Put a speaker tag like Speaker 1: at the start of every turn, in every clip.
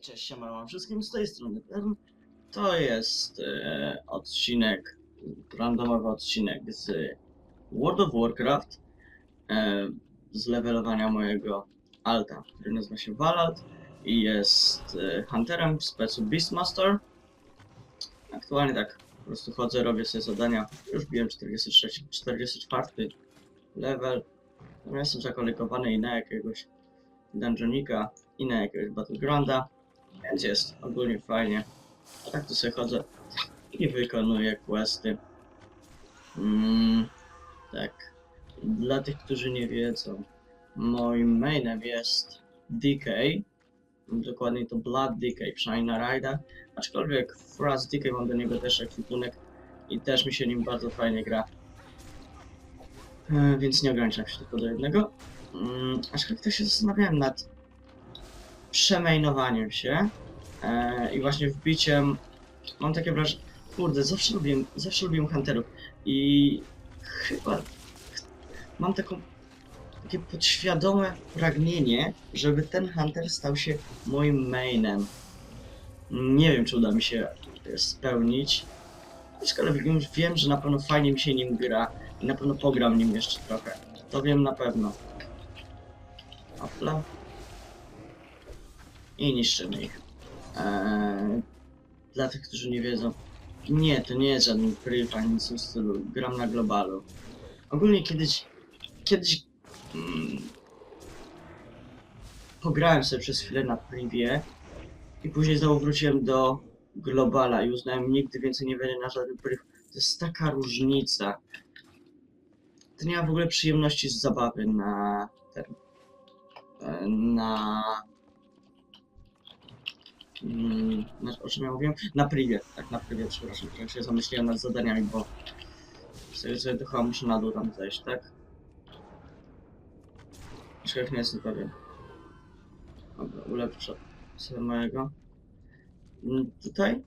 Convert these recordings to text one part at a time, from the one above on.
Speaker 1: Cześć, siema wszystkim z tej strony. To jest e, odcinek, randomowy odcinek z World of Warcraft, e, z levelowania mojego alta, który nazywa się Valalt i jest e, hunterem w specu Beastmaster. Aktualnie tak po prostu chodzę, robię sobie zadania, już biłem 43, 44 level, no, jestem zakolekowany i na jakiegoś dungeonika i na jakiegoś battlegrounda, więc jest ogólnie fajnie. A tak to sobie chodzę i wykonuję questy. Mm, tak. Dla tych, którzy nie wiedzą, moim mainem jest DK. Dokładnie to Blood DK, przynajmniej na rajdach. Aczkolwiek Fraz DK mam do niego też ekwipunek i też mi się nim bardzo fajnie gra. E, więc nie ograniczam się tylko do jednego. Mm, aczkolwiek też się zastanawiałem nad przemainowaniem się e, i właśnie wbiciem. Mam takie wrażenie, kurde, zawsze lubiłem, zawsze lubiłem hunterów i chyba ch- mam taką takie podświadome pragnienie, żeby ten hunter stał się moim mainem. Nie wiem, czy uda mi się spełnić. Aczkolwiek wiem, że na pewno fajnie mi się nim gra i na pewno pogram nim jeszcze trochę. To wiem na pewno. Apla. I niszczymy ich. Eee, dla tych, którzy nie wiedzą. Nie, to nie jest żaden priv ani nic w stylu. Gram na globalu. Ogólnie kiedyś... Kiedyś... Mm, pograłem sobie przez chwilę na privie i później znowu wróciłem do globala i uznałem nigdy więcej nie wejdę na żaden priv. To jest taka różnica. To nie ma w ogóle przyjemności z zabawy na ten e, na. Mm, na o czym ja mówiłem? Na privie, tak, na privie, przepraszam, trochę się zamyśliłem nad zadaniami, bo sobie, sobie to chyba muszę na dół tam zejść, tak? Człowiek nie jestem pewien. Dobra, ulepszę sobie mojego. Mm, Tutaj?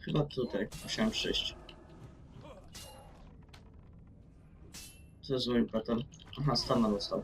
Speaker 1: Chyba tutaj musiałem przyjść. Co jest moim petem? Aha, stana dostał.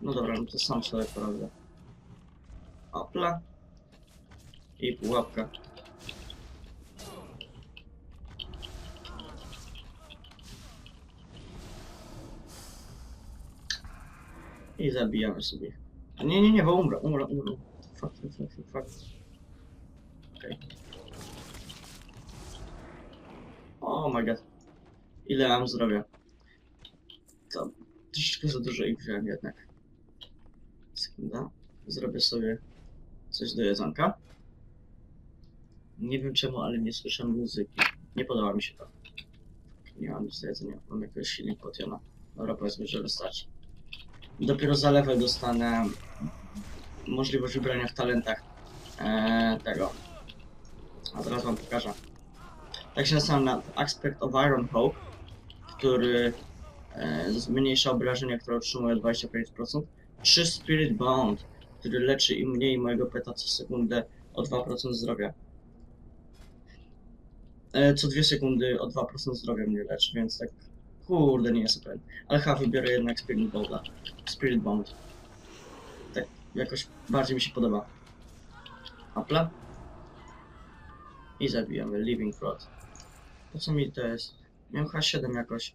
Speaker 1: No dobra, no to sam sobie porobię. Opla. I pułapka. I zabijamy sobie. Nie, nie, nie, bo umrę, umrę, umrę. Fuck, fuck, fuck, fuck. Okej. Oh my god. Ile mam zdrowia? To troszeczkę za dużo ich wziąłem jednak. Sekunda. Zrobię sobie coś do jedzonka. Nie wiem czemu, ale nie słyszę muzyki. Nie podoba mi się to. Nie mam nic do jedzenia. Mam jakiegoś silnik potiona. Dobra, powiedzmy, że wystarczy. Dopiero za level dostanę możliwość wybrania w talentach eee, tego. A teraz wam pokażę. Tak się nazywa na Aspect of Iron Hope, który e, zmniejsza obrażenia, które otrzymuje 25%. 3 Spirit Bound, który leczy im mniej mojego peta co sekundę o 2% zdrowia. E, co 2 sekundy o 2% zdrowia mnie leczy, więc tak kurde nie jestem pewien. Ale chyba wybiorę jednak Spirit Bonda. Spirit Bond. Tak jakoś bardziej mi się podoba. Apla. I zabijamy Living Rod. Po co mi to jest? Miałem H7 jakoś.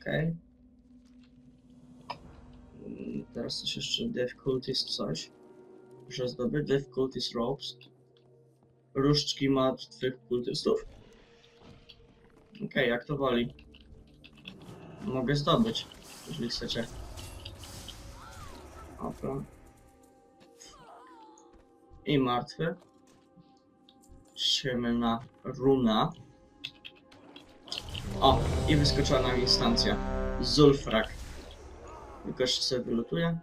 Speaker 1: Okej. Mm, Teraz coś jeszcze difficulties coś. Muszę zdobyć difficulties ropes. Różdżki martwych kultystów. Okej, jak to woli. Mogę zdobyć, jeżeli chcecie. Dobra. I martwy. Trzymy na runa. O, i wyskoczyła nam instancja. Zulfrak. Jeszcze sobie wylutuję.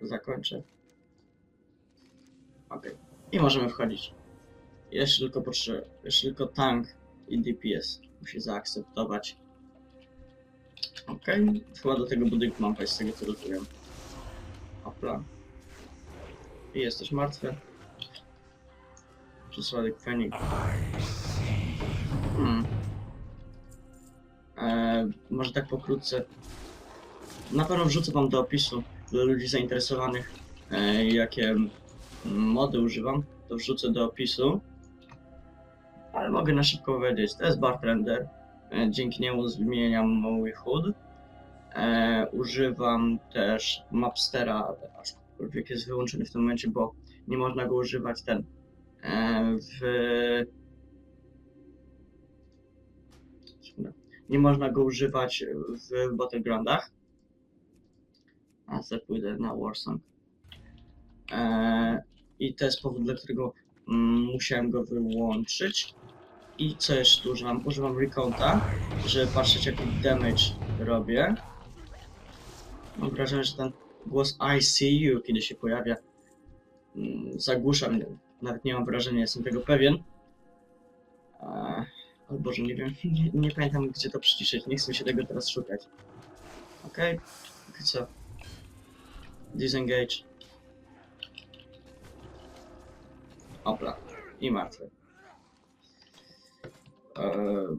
Speaker 1: Zakończę. Ok. I możemy wchodzić. Jeszcze tylko potrzeba, jeszcze tylko tank i DPS musi zaakceptować. Ok. Chyba do tego budynku mam z tego co rozumiem. Opla. I jesteś martwy. Przysładek Fenix. E, może tak pokrótce. Na pewno wrzucę wam do opisu dla ludzi zainteresowanych, e, jakie mody używam. To wrzucę do opisu. Ale mogę na szybko powiedzieć. To jest Bartender. E, dzięki niemu zmieniam mój HUD. E, używam też Mapstera, aczkolwiek jest wyłączony w tym momencie, bo nie można go używać ten w nie można go używać w Battlegroundach. A sobie pójdę na Warsong. E, I to jest powód, dla którego mm, musiałem go wyłączyć. I co jeszcze używam? Używam Recounta, żeby patrzeć jaki damage robię. Mam wrażenie, że ten głos I see you, kiedy się pojawia, mm, zagłusza mnie. Nawet nie mam wrażenia, jestem tego pewien. E, o Boże, nie wiem, nie, nie pamiętam gdzie to przyciszyć, nie chcę się tego teraz szukać. Okej, okay. co? Disengage. Opla. I martwy. Eee,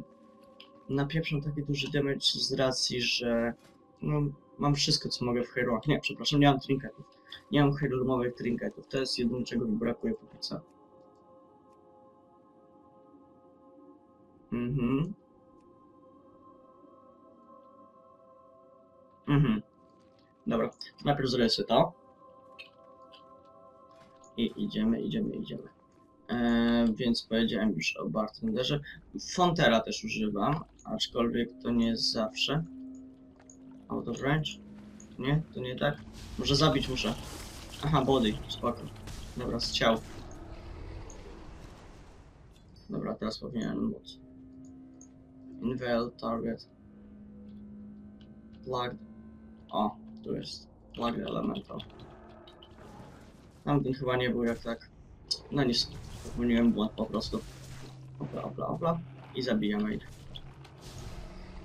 Speaker 1: napieprzam taki duży damage z racji, że no, mam wszystko co mogę w heroach. Nie, przepraszam, nie mam trinketów. Nie mam heromowych trinketów. To jest jedyne czego mi brakuje póki co. Mhm. Mhm. Dobra, najpierw zrobię sobie to. I idziemy, idziemy, idziemy. E, więc powiedziałem już o bartenderze. Fontera też używam, aczkolwiek to nie jest zawsze. Out of range? Nie? To nie tak? Może zabić muszę. Aha, body, spoko. Dobra, z ciał. Dobra, teraz powinienem móc. Inval target. Plugged. O, tu jest. Plugged elemental. Tamten chyba nie był jak tak. No nic, popełniłem błąd po prostu. Opla, opla, opla. I zabijamy ich.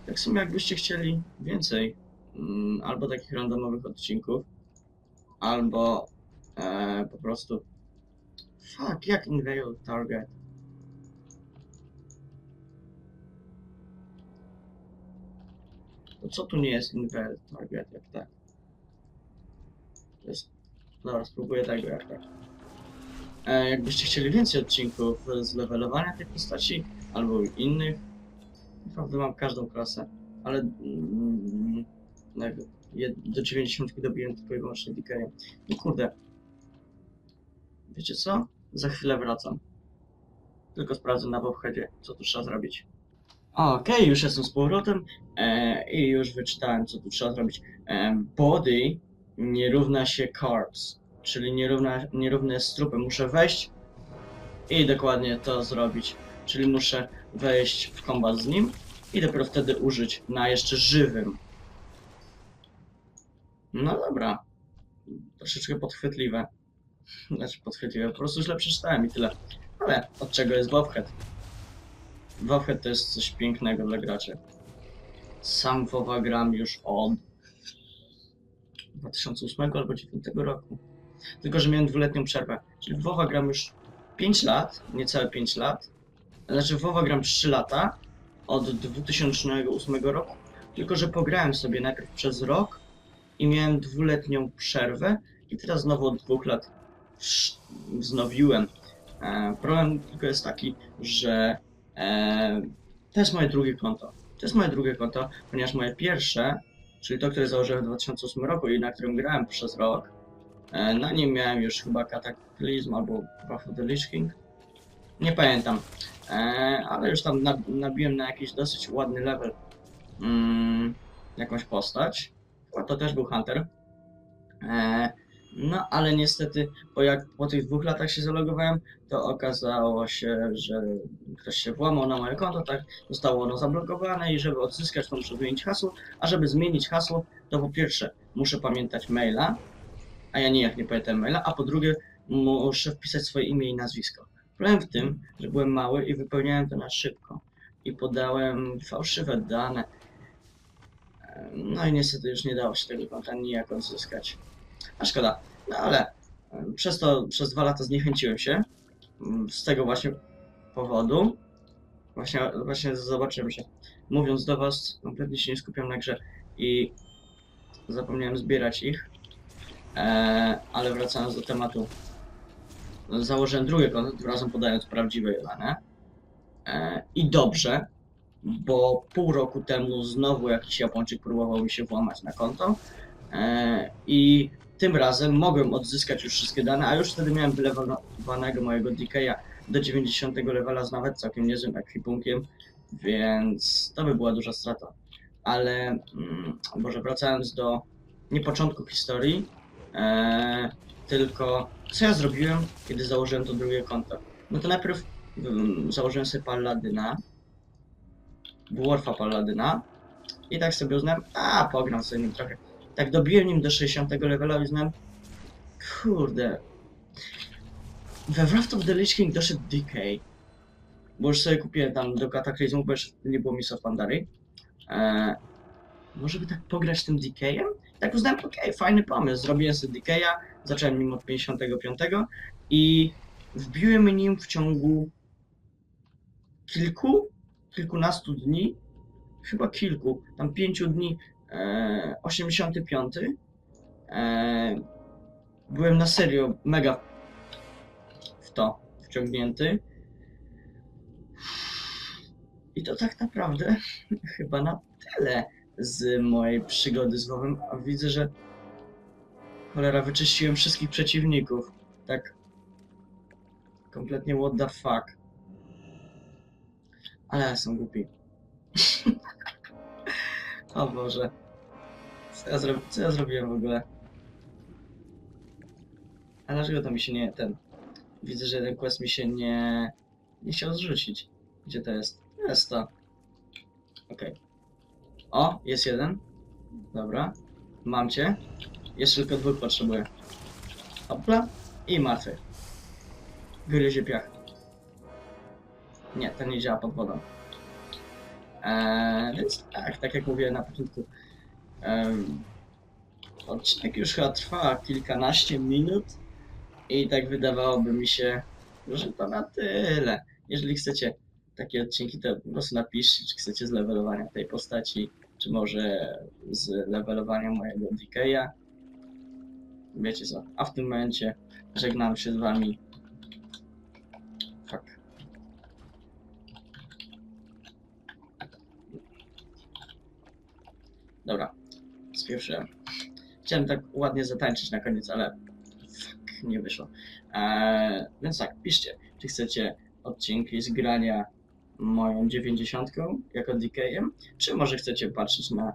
Speaker 1: Tak sumie jakbyście chcieli więcej mm, albo takich randomowych odcinków, albo e, po prostu fuck, jak Inveil Target? To co tu nie jest Inveil Target, jak tak? To jest... Dobra, spróbuję tego jak tak. E, jakbyście chcieli więcej odcinków z levelowania tej postaci, albo innych, naprawdę mam każdą klasę, ale mm, jed- do 90 dobiłem tylko i wyłącznie Decayem. No kurde. Wiecie co? Za chwilę wracam. Tylko sprawdzę na Bobheadzie, co tu trzeba zrobić. Okej, już jestem z powrotem e, i już wyczytałem, co tu trzeba zrobić. E, body nie równa się carbs, czyli nierówna, nierówne jest z trupem. Muszę wejść i dokładnie to zrobić. Czyli muszę wejść w kombat z nim i dopiero wtedy użyć na jeszcze żywym. No dobra. Troszeczkę podchwytliwe. Znaczy podchwytliwe, po prostu źle przeczytałem i tyle. Ale od czego jest Bobhead? Bobhead to jest coś pięknego dla graczy. Sam WoWa gram już od 2008 albo 2009 roku. Tylko, że miałem dwuletnią przerwę. Czyli w WoWa gram już 5 lat, niecałe 5 lat. Znaczy w WoWa gram 3 lata, od 2008 roku. Tylko, że pograłem sobie najpierw przez rok i miałem dwuletnią przerwę i teraz znowu od dwóch lat wznowiłem. E, problem tylko jest taki, że to jest moje drugie konto. To jest moje drugie konto, ponieważ moje pierwsze, czyli to, które założyłem w 2008 roku i na którym grałem przez rok, e, na nim miałem już chyba Cataclysm albo Wrath of the Lich King. Nie pamiętam, e, ale już tam nab- nabiłem na jakiś dosyć ładny level mm, jakąś postać. Chyba to też był Hunter. No, ale niestety, po, jak, po tych dwóch latach się zalogowałem, to okazało się, że ktoś się włamał na moje konto, tak, zostało ono zablokowane i żeby odzyskać, to muszę zmienić hasło, a żeby zmienić hasło, to po pierwsze muszę pamiętać maila, a ja nijak nie pamiętam maila, a po drugie muszę wpisać swoje imię i nazwisko. Problem w tym, że byłem mały i wypełniałem to na szybko i podałem fałszywe dane. No i niestety już nie dało się tego konta nijak odzyskać. A szkoda. No ale przez to, przez dwa lata zniechęciłem się. mm, Z tego właśnie powodu. Właśnie, właśnie zobaczyłem, że mówiąc do was, kompletnie się nie skupiam na grze i zapomniałem zbierać ich. E, ale wracając do tematu, założyłem drugie konto, tym razem podając prawdziwe dane. E, I dobrze, bo pół roku temu znowu jakiś Japończyk próbował mi się włamać na konto. E, I tym razem mogłem odzyskać już wszystkie dane, a już wtedy miałem wylewowanego mojego DK'a do 90 levela z nawet całkiem niezłym ekwipunkiem, więc to by była duża strata. Ale, mm, Boże, wracając do nie początku historii, e, tylko co ja zrobiłem, kiedy założyłem to drugie konto? No to najpierw mm, założyłem sobie Palladyna, Dwarfa Palladyna i tak sobie uznałem, a pogram sobie nim trochę. Tak dobiłem nim do 60 levela i uznałem, kurde, we Wrath of the Lich King doszedł DK, bo już sobie kupiłem tam do Kataklizmu, bo już nie było Miss of Pandarii. Eee, może by tak pograć tym DK-em? Tak uznałem, okej, fajny pomysł, zrobiłem sobie DK-a, zacząłem nim od 55 i wbiłem nim w ciągu kilku, kilkunastu dni, chyba kilku, tam pięciu dni, 85. E, byłem na serio mega w to wciągnięty. I to tak naprawdę chyba na tyle z mojej przygody z WoWem. A widzę, że cholera, wyczyściłem wszystkich przeciwników. Tak kompletnie what the fuck. Ale są głupi. o Boże. Co ja, zro... Co ja zrobiłem w ogóle? A dlaczego to mi się nie... ten... Widzę, że ten quest mi się nie... Nie chciał zrzucić. Gdzie to jest? Jest to. Okej. O, jest jeden. Dobra. Mam cię. Jeszcze tylko dwóch potrzebuję. Hopla. I martwy. Gryzie piach. Nie, ten nie działa pod wodą. Eee, więc tak, tak jak mówiłem na początku. Odcinek już chyba trwa kilkanaście minut. I tak wydawałoby mi się, że to na tyle. Jeżeli chcecie takie odcinki, to po prostu napiszcie, czy chcecie z levelowania tej postaci, czy może z levelowania mojego DK'a. Wiecie co, a w tym momencie żegnam się z wami. Fuck. Dobra, spieprzyłem. Chciałem tak ładnie zatańczyć na koniec, ale fuck, nie wyszło. Eee, więc tak, piszcie, czy chcecie odcinki z grania moją 90 jako DK-em, czy może chcecie patrzeć na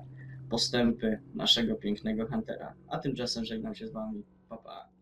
Speaker 1: postępy naszego pięknego Huntera. A tymczasem żegnam się z wami. Pa, pa.